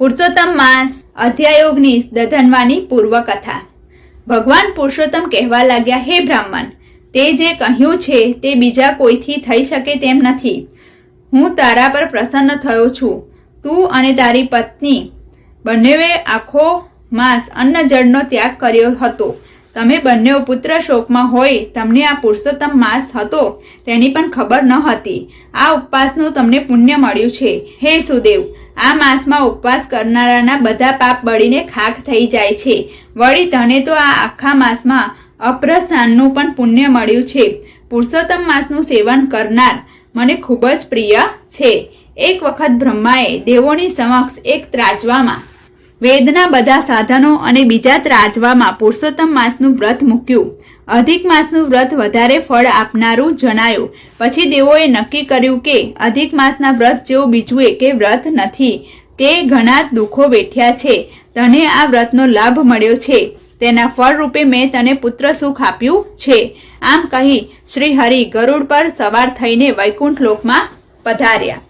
પુરુષોત્તમ માસ અધ્યાય ઓગણીસ દધનવાની પૂર્વકથા. ભગવાન પુરુષોત્તમ કહેવા લાગ્યા, હે બ્રાહ્મણ, તે જે કહ્યું છે તે બીજા કોઈથી થઈ શકે તેમ નથી. હું તારા પર પ્રસન્ન થયો છું. તું અને તારી પત્ની બંનેવે આખો માસ અન્ન જળનો ત્યાગ કર્યો હતો. તમે બંને પુત્ર શોકમાં હોય, તમને આ પુરુષોત્તમ માસ હતો તેની પણ ખબર ન હતી. આ ઉપવાસનું તમને પુણ્ય મળ્યું છે. હે સુદેવ આ માસમાં ઉપવાસ કરનારાના બધા પાપ બળીને ખાખ થઈ જાય છે. વળી તને તો આ આખા માસમાં અપ્રસ્થાનનું પણ પુણ્ય મળ્યું છે. પુરુષોત્તમ માસનું સેવન કરનાર મને ખૂબ જ પ્રિય છે. એક વખત બ્રહ્માએ દેવોની સમક્ષ એક ત્રાજવામાં, વેદના બધા સાધનો અને બીજા ત્રાજવામાં પુરુષોત્તમ માસનું વ્રત મૂક્યું. અધિક માસનું વ્રત વધારે ફળ આપનારું જણાયું. પછી દેવોએ નક્કી કર્યું કે અધિક માસના વ્રત જેવું બીજું એકે વ્રત નથી. તે ઘણા દુઃખો વેઠ્યા છે. તને આ વ્રતનો લાભ મળ્યો છે. તેના ફળ રૂપે મેં તને પુત્ર સુખ આપ્યું છે. આમ કહી શ્રી હરિ ગરુડ પર સવાર થઈને વૈકુંઠ લોકમાં પધાર્યા.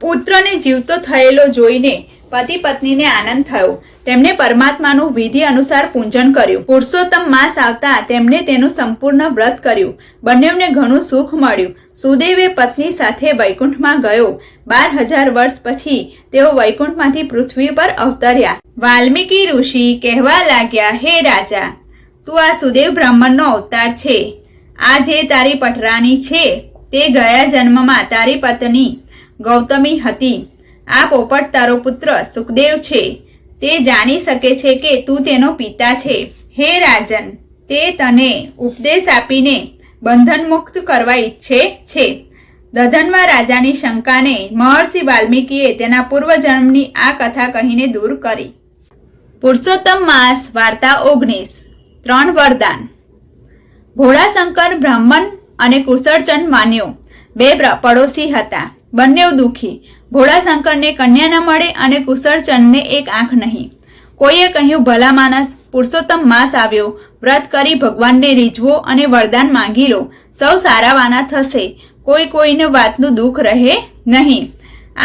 પુત્રને જીવતો થયેલો જોઈને પતિ પત્નીને આનંદ થયો. તેમણે પરમાત્માનું વિધિ અનુસાર પૂજન કર્યું. પુરુષોત્તમ માસ આવતા તેમણે તેનું સંપૂર્ણ વ્રત કર્યું. બંનેવને ઘણું સુખ મળ્યું. સુદેવે પત્ની સાથે વૈકુંઠમાં ગયો. બાર હજાર વર્ષ પછી તેઓ વૈકુંઠમાંથી પૃથ્વી પર અવતર્યા. વાલ્મીકી ઋષિ કહેવા લાગ્યા, હે રાજા, તું આ સુદેવ બ્રાહ્મણનો અવતાર છે. આ જે તારી પટરાણી છે, તે ગયા જન્મમાં તારી પત્ની ગૌતમી હતી. આ પોપટ તારો પુત્ર સુખદેવ છે. તે જાણી શકે છે કે તું તેનો પિતા છે. હે રાજન, તે તને ઉપદેશ આપીને બંધન મુક્ત કરવા ઈચ્છે છે. દધનવા રાજાની શંકાને મહર્ષિ વાલ્મીકીએ તેના પૂર્વજન્મની આ કથા કહીને દૂર કરી. પુરુષોત્તમ માસ, વાર્તા ઓગણીસ, ત્રણ વરદાન. ભોળાશંકર બ્રાહ્મણ અને કુશળચંદ માન્યો. બે પડોશી હતા. બંને દુઃખી. ભોળાશંકરને કન્યા ન મળે અને કુશળચંદને એક આંખ નહીં. કોઈએ કહ્યું, ભલા માનસ પુરુષોત્તમ માસ આવ્યો. વ્રત કરી ભગવાનને રીઝવો અને વરદાન માંગી લો. સૌ સારાવાના થશે. કોઈ કોઈને વાતનું દુઃખ રહે નહીં.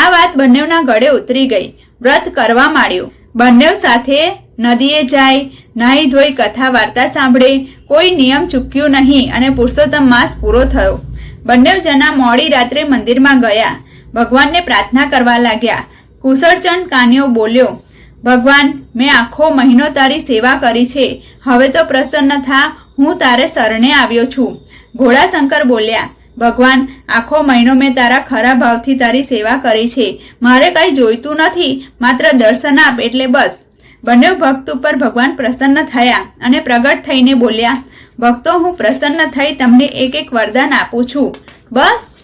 આ વાત બંનેવના ગળે ઉતરી ગઈ. વ્રત કરવા માંડ્યો. બંનેવ સાથે નદીએ જાય, નાહી ધોઈ કથા વાર્તા સાંભળે. કોઈ નિયમ ચૂક્યું નહીં અને પુરુષોત્તમ માસ પૂરો થયો. બંનેવ જણા મોડી રાત્રે મંદિરમાં ગયા. ભગવાનને પ્રાર્થના કરવા લાગ્યા. કુશળચંદ કાન્યો બોલ્યો, ભગવાન, મેં આખો મહિનો તારી સેવા કરી છે. હવે તો પ્રસન્ન થા, હું તારે શરણે આવ્યો છું. ઘોડાશંકર બોલ્યા, ભગવાન, આખો મહિનો મેં તારા ખરા ભાવથી તારી સેવા કરી છે. મારે કંઈ જોઈતું નથી, માત્ર દર્શન આપ એટલે બસ. બંને ભક્ત ઉપર ભગવાન પ્રસન્ન થયા અને પ્રગટ થઈને બોલ્યા ભક્તો, હું પ્રસન્ન થઈ તમને એક એક વરદાન આપું છું. બસ.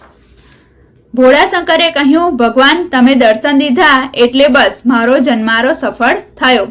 ભોળાશંકરે કહ્યું, ભગવાન, તમે દર્શન દીધા એટલે બસ, મારો જન્મારો સફળ થયો.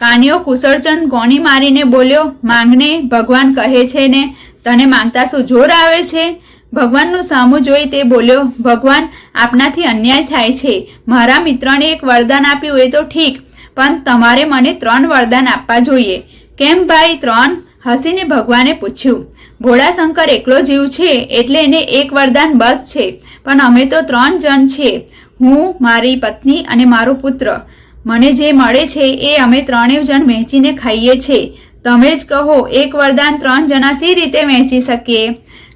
કાનિયો કુશળચંદ ગોણી મારીને બોલ્યો, માંગને, ભગવાન કહે છે ને, તને માંગતા શું જોર આવે છે? ભગવાનનું સામું જોઈ તે બોલ્યો, ભગવાન, આપનાથી અન્યાય થાય છે. મારા મિત્રને એક વરદાન આપ્યું એ તો ઠીક, પણ તમારે મને ત્રણ વરદાન આપવા જોઈએ. કેમ ભાઈ ત્રણ? હસીને ભગવાને પૂછ્યું ભોળાશંકર એકલો જીવ છે એટલે એને એક વરદાન બસ છે, પણ અમે તો ત્રણ જણ છીએ હું, મારી પત્ની અને મારો પુત્ર. મને જે મળે છે એ અમે ત્રણેય જણ વહેંચીને ખાઈએ છીએ તમે જ કહો, એક વરદાન ત્રણ જણા સી રીતે વહેંચી શકીએ?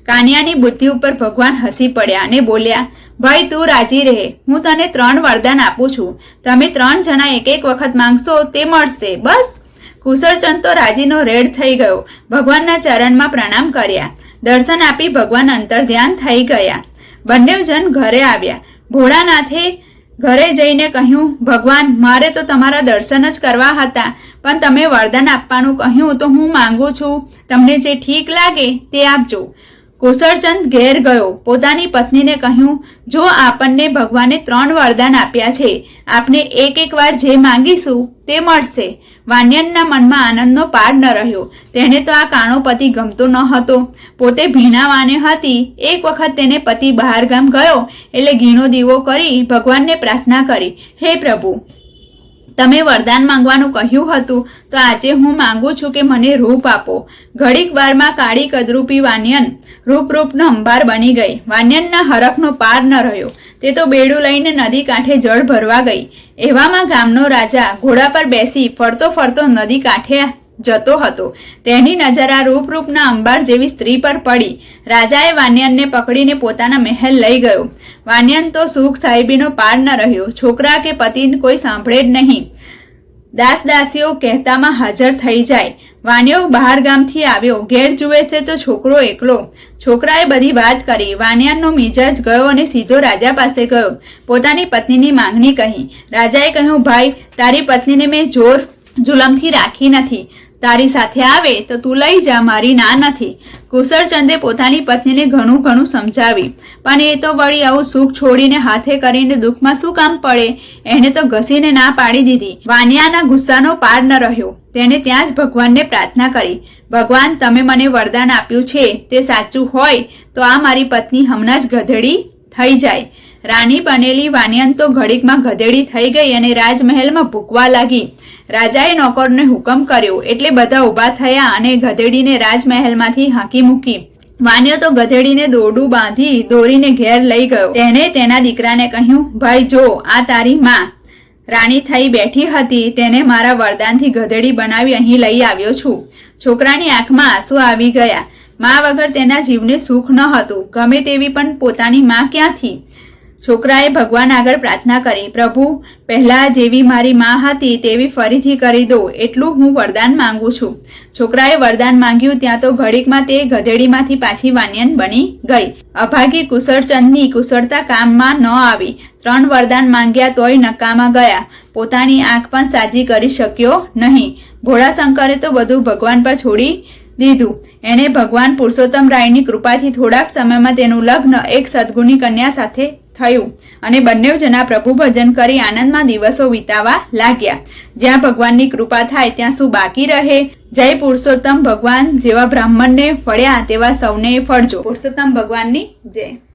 કાનિયાની બુદ્ધિ ઉપર ભગવાન હસી પડ્યા અને બોલ્યા, ભાઈ, તું રાજી રહે. હું તને ત્રણ વરદાન આપું છું. તમે ત્રણ જણા એક એક વખત માંગશો તે મળશે. બસ. કુશળચંદ તો રાજીનો રેડ થઈ ગયો. ભગવાનના ચરણમાં પ્રણામ કર્યા. દર્શન આપી ભગવાન અંતર ધ્યાન થઈ ગયા. બંને જણ ઘરે આવ્યા. ભોળાનાથે ઘરે જઈને કહ્યું, ભગવાન, મારે તો તમારા દર્શન જ કરવા હતા, પણ તમે વરદાન આપવાનું કહ્યું તો હું માંગુ છું. તમને જે ઠીક લાગે તે આપજો. કુશળચંદ ઘેર ગયો. પોતાની પત્નીને કહ્યું, જો આપણને ભગવાને ત્રણ વરદાન આપ્યા છે આપણે એક એક વાર જે માંગીશું તે મળશે. વાન્યનના મનમાં આનંદનો પાર ન રહ્યો. તેને તો આ કાણો પતિ ગમતો ન હતો. પોતે ભીણાવાને હતી. એક વખત તેને પતિ બહારગામ ગયો, એટલે ઘીણો દીવો કરી ભગવાનને પ્રાર્થના કરી, હે પ્રભુ તમે વરદાન માંગવાનું કહ્યું હતું, તો આજે હું માંગુ છું કે મને રૂપ આપો. ઘડીક વારમાં કાળી કદરૂપી વાન્યન રૂપરૂપનો અંબાર બની ગઈ. વાન્યનના હરખનો પાર ન રહ્યો. તે તો બેડું લઈને નદી કાંઠે જળ ભરવા ગઈ. એવામાં ગામનો રાજા ઘોડા પર બેસી ફરતો ફરતો નદી કાંઠે જતો હતો. તેની નજર આ રૂપરૂપના અંબાર જેવી સ્ત્રી પર પડી. રાજાએ વાન્યનને પકડીને પોતાના મહેલ લઈ ગયો. વાન્યન તો સુખ સાહેબીનો પાર ન રહ્યો. છોકરા કે પતિને કોઈ સાંભળે જ નહીં. દાસ દાસીઓ કહેતામાં હાજર થઈ જાય. વાન્યો બહાર ગામથી આવ્યો. ઘેર જુએ છે તો છોકરો એકલો. છોકરાએ બધી વાત કરી. વાન્યાનો મિજાજ ગયો અને સીધો રાજા પાસે ગયો. પોતાની પત્નીની માંગણી કહી. રાજાએ કહ્યું, ભાઈ, તારી પત્નીને મેં જોર જુલમથી રાખી નથી. તારી સાથે આવે તો તું લઈ જા, મારી ના નથી. કુશળચંદે પોતાની પત્નીને ઘણું ઘણું સમજાવી પણ એ તો વળી આવું સુખ છોડીને હાથે કરીને દુઃખમાં શું કામ પડે? એને તો ઘસીને ના પાડી દીધી. વાનિયાના ગુસ્સાનો પાર ન રહ્યો. તેને ત્યાં જ ભગવાનને પ્રાર્થના કરી. ભગવાન, તમે મને વરદાન આપ્યું છે, તે સાચું હોય તો આ મારી પત્ની હમણાં જ ગધેડી થઈ જાય. રાણી બનેલી વાનિયન તો ઘડીકમાં ગધેડી થઈ ગઈ અને રાજમહેલમાં ભૂકવા લાગી. રાજાએ નોકરને હુકમ કર્યો એટલે બધા ઊભા થયા અને ગધેડીને રાજમહેલમાંથી હાંકી મૂકી. વાન્યો તો ગધેડીને દોરડું બાંધી દોરીને ઘેર લઈ ગયો. તેણે તેના દીકરાને કહ્યું, ભાઈ, જો, આ તારી માં. રાણી થઈ બેઠી હતી, તેને મારા વરદાનથી ગધેડી બનાવી અહીં લઈ આવ્યો છું. છોકરાની આંખમાં આંસુ આવી ગયા. મા વગર તેના જીવને સુખ ન હતું. ગમે તેવી પણ પોતાની માં ક્યાંથી? છોકરાએ ભગવાન આગળ પ્રાર્થના કરી, પ્રભુ, પહેલાં જેવી મારી માં હતી તેવી ફરીથી કરી દો, એટલું હું વરદાન માંગુ છું. છોકરાએ વરદાન માંગ્યું, ત્યાં તો ઘડીકમાં તે ગધેડીમાંથી પાછી વાન્યન બની ગઈ. અભાગી કુશળચંદની કુશળતા કામમાં ન આવી. ત્રણ વરદાન માંગ્યા તોય નકામા ગયા. પોતાની આંખ પણ સાજી કરી શક્યો નહીં. ભોળાશંકરે તો બધું ભગવાન પર છોડી દીધું. એણે ભગવાન પુરુષોત્તમ રાયની કૃપાથી થોડાક સમયમાં તેનું લગ્ન એક સદગુણી કન્યા સાથે થયું. અને બંને જણા પ્રભુ ભજન કરી આનંદમાં દિવસો વિતાવા લાગ્યા. જ્યાં ભગવાનની કૃપા થાય ત્યાં શું બાકી રહે? જય પુરુષોત્તમ ભગવાન જેવા બ્રાહ્મણને ફળ્યા તેવા સૌને ફળજો. પુરુષોત્તમ ભગવાનની જય.